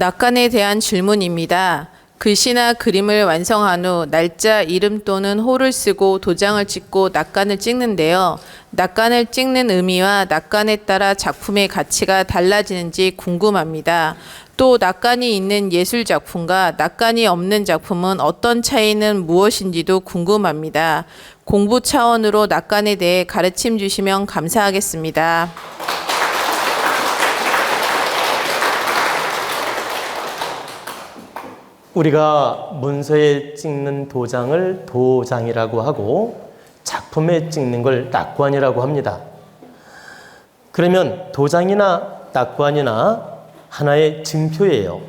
낙관에 대한 질문입니다. 글씨나 그림을 완성한 후 날짜, 이름 또는 호를 쓰고 도장을 찍고 낙관을 찍는데요. 낙관을 찍는 의미와 낙관에 따라 작품의 가치가 달라지는지 궁금합니다. 또 낙관이 있는 예술 작품과 낙관이 없는 작품은 어떤 차이는 무엇인지도 궁금합니다. 공부 차원으로 낙관에 대해 가르침 주시면 감사하겠습니다. 우리가 문서에 찍는 도장을 도장이라고 하고 작품에 찍는 걸 낙관이라고 합니다. 그러면 도장이나 낙관이나 하나의 증표예요.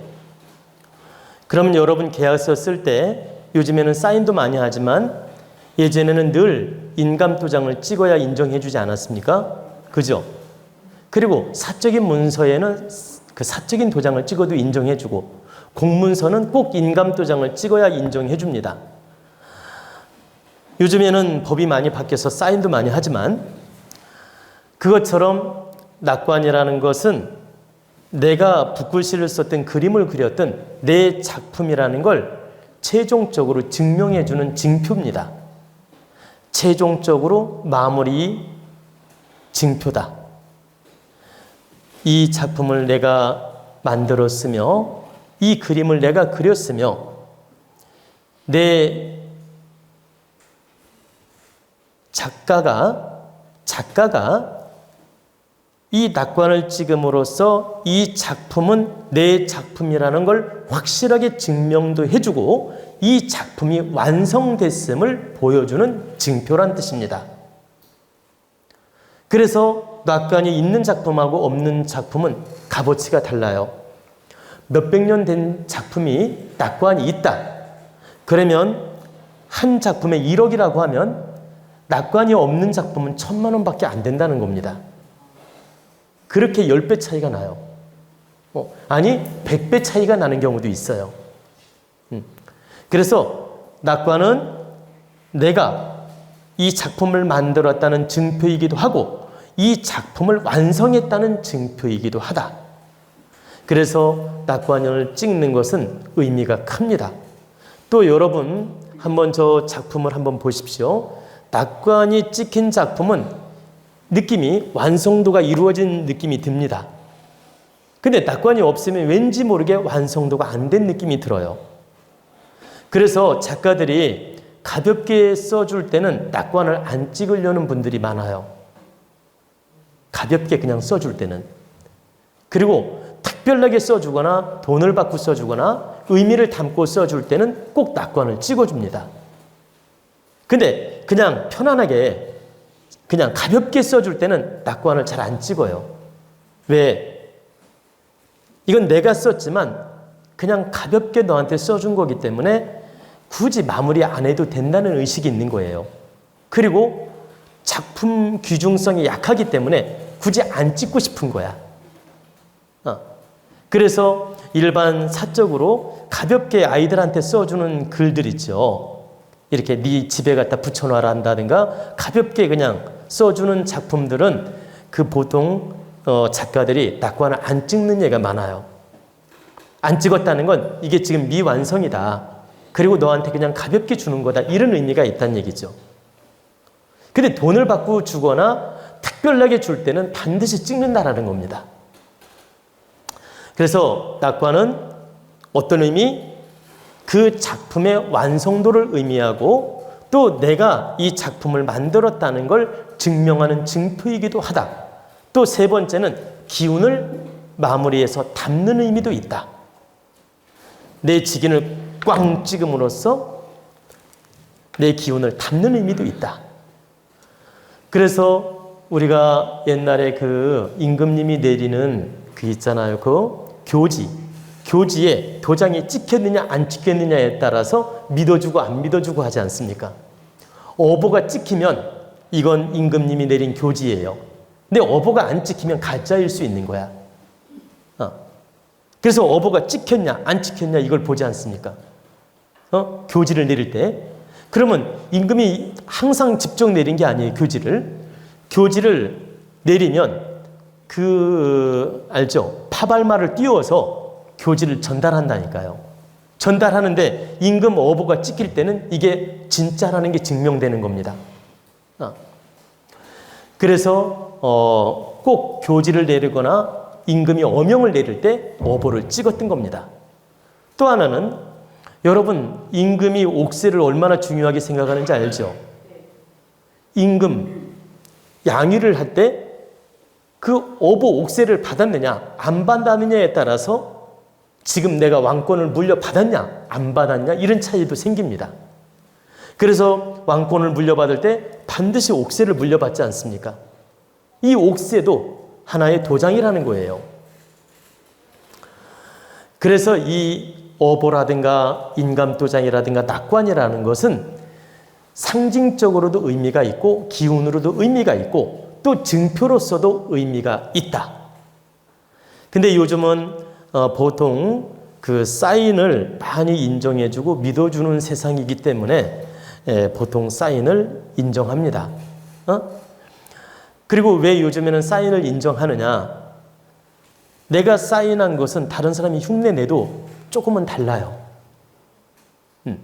그러면 여러분 계약서 쓸 때 요즘에는 사인도 많이 하지만 예전에는 늘 인감 도장을 찍어야 인정해 주지 않았습니까? 그죠? 그리고 사적인 문서에는 그 사적인 도장을 찍어도 인정해 주고 공문서는 꼭 인감 도장을 찍어야 인정해 줍니다. 요즘에는 법이 많이 바뀌어서 사인도 많이 하지만 그것처럼 낙관이라는 것은 내가 붓글씨를 썼던 그림을 그렸던 내 작품이라는 걸 최종적으로 증명해 주는 징표입니다. 최종적으로 마무리 징표다. 이 작품을 내가 만들었으며 이 그림을 내가 그렸으며 내 작가가 작가가 이 낙관을 찍음으로써 이 작품은 내 작품이라는 걸 확실하게 증명도 해주고 이 작품이 완성됐음을 보여주는 증표란 뜻입니다. 그래서 낙관이 있는 작품하고 없는 작품은 값어치가 달라요. 몇백 년 된 작품이 낙관이 있다. 그러면 한 작품에 1억이라고 하면 낙관이 없는 작품은 천만 원밖에 안 된다는 겁니다. 그렇게 10배 차이가 나요. 어, 아니, 100배 차이가 나는 경우도 있어요. 음. 그래서 낙관은 내가 이 작품을 만들었다는 증표이기도 하고 이 작품을 완성했다는 증표이기도 하다. 그래서 낙관을 찍는 것은 의미가 큽니다. 또 여러분 한번 저 작품을 한번 보십시오. 낙관이 찍힌 작품은 느낌이 완성도가 이루어진 느낌이 듭니다. 근데 낙관이 없으면 왠지 모르게 완성도가 안 된 느낌이 들어요. 그래서 작가들이 가볍게 써줄 때는 낙관을 안 찍으려는 분들이 많아요. 가볍게 그냥 써줄 때는. 그리고 특별하게 써주거나 돈을 받고 써주거나 의미를 담고 써줄 때는 꼭 낙관을 찍어줍니다. 근데 그냥 편안하게 그냥 가볍게 써줄 때는 낙관을 잘 안 찍어요. 왜? 이건 내가 썼지만 그냥 가볍게 너한테 써준 거기 때문에 굳이 마무리 안 해도 된다는 의식이 있는 거예요. 그리고 작품 귀중성이 약하기 때문에 굳이 안 찍고 싶은 거야. 어. 그래서 일반 사적으로 가볍게 아이들한테 써주는 글들 있죠. 이렇게 네 집에 갖다 붙여놔라 한다든가 가볍게 그냥 써주는 작품들은 그 보통 어, 작가들이 낙관을 안 찍는 예가 많아요. 안 찍었다는 건 이게 지금 미완성이다. 그리고 너한테 그냥 가볍게 주는 거다. 이런 의미가 있다는 얘기죠. 근데 돈을 받고 주거나 특별하게 줄 때는 반드시 찍는다라는 겁니다. 그래서 낙관은 어떤 의미? 그 작품의 완성도를 의미하고 또 내가 이 작품을 만들었다는 걸 증명하는 증표이기도 하다. 또 세 번째는 기운을 마무리해서 담는 의미도 있다. 내 직인을 꽝 찍음으로써 내 기운을 담는 의미도 있다. 그래서 우리가 옛날에 그 임금님이 내리는 그 있잖아요. 그 교지. 교지에 도장이 찍혔느냐 안 찍혔느냐에 따라서 믿어주고 안 믿어주고 하지 않습니까? 어보가 찍히면 이건 임금님이 내린 교지예요. 근데 어보가 안 찍히면 가짜일 수 있는 거야. 어. 그래서 어보가 찍혔냐 안 찍혔냐 이걸 보지 않습니까? 어? 교지를 내릴 때 그러면 임금이 항상 직접 내린 게 아니에요. 교지를 교지를 내리면 그 알죠? 파발마를 띄워서 교지를 전달한다니까요. 전달하는데 임금 어보가 찍힐 때는 이게 진짜라는 게 증명되는 겁니다. 아. 그래서 어, 꼭 교지를 내리거나 임금이 어명을 내릴 때 어보를 찍었던 겁니다. 또 하나는 여러분 임금이 옥세를 얼마나 중요하게 생각하는지 알죠? 임금 양위를 할 때 그 어보 옥세를 받았느냐 안 받았느냐에 따라서 지금 내가 왕권을 물려받았냐 안 받았냐 이런 차이도 생깁니다. 그래서 왕권을 물려받을 때 반드시 옥세를 물려받지 않습니까? 이 옥세도 하나의 도장이라는 거예요. 그래서 이 어보라든가 인감도장이라든가 낙관이라는 것은 상징적으로도 의미가 있고 기운으로도 의미가 있고 또 증표로서도 의미가 있다. 근데 요즘은 어, 보통 그 사인을 많이 인정해주고 믿어주는 세상이기 때문에 예, 보통 사인을 인정합니다. 어? 그리고 왜 요즘에는 사인을 인정하느냐? 내가 사인한 것은 다른 사람이 흉내 내도 조금은 달라요. 음.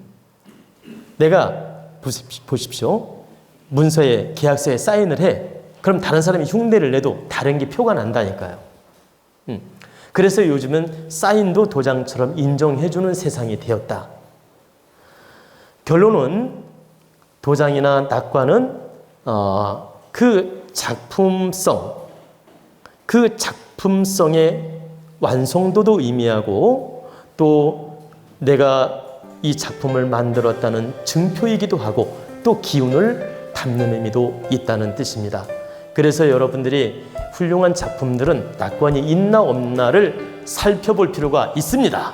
내가 보십시- 보십시오. 문서에 계약서에 사인을 해. 그럼 다른 사람이 흉내를 내도 다른 게 표가 난다니까요. 음. 그래서 요즘은 사인도 도장처럼 인정해주는 세상이 되었다. 결론은 도장이나 낙관은 어, 그 작품성, 그 작품성의 완성도도 의미하고 또 내가 이 작품을 만들었다는 증표이기도 하고 또 기운을 담는 의미도 있다는 뜻입니다. 그래서 여러분들이 훌륭한 작품들은 낙관이 있나 없나를 살펴볼 필요가 있습니다.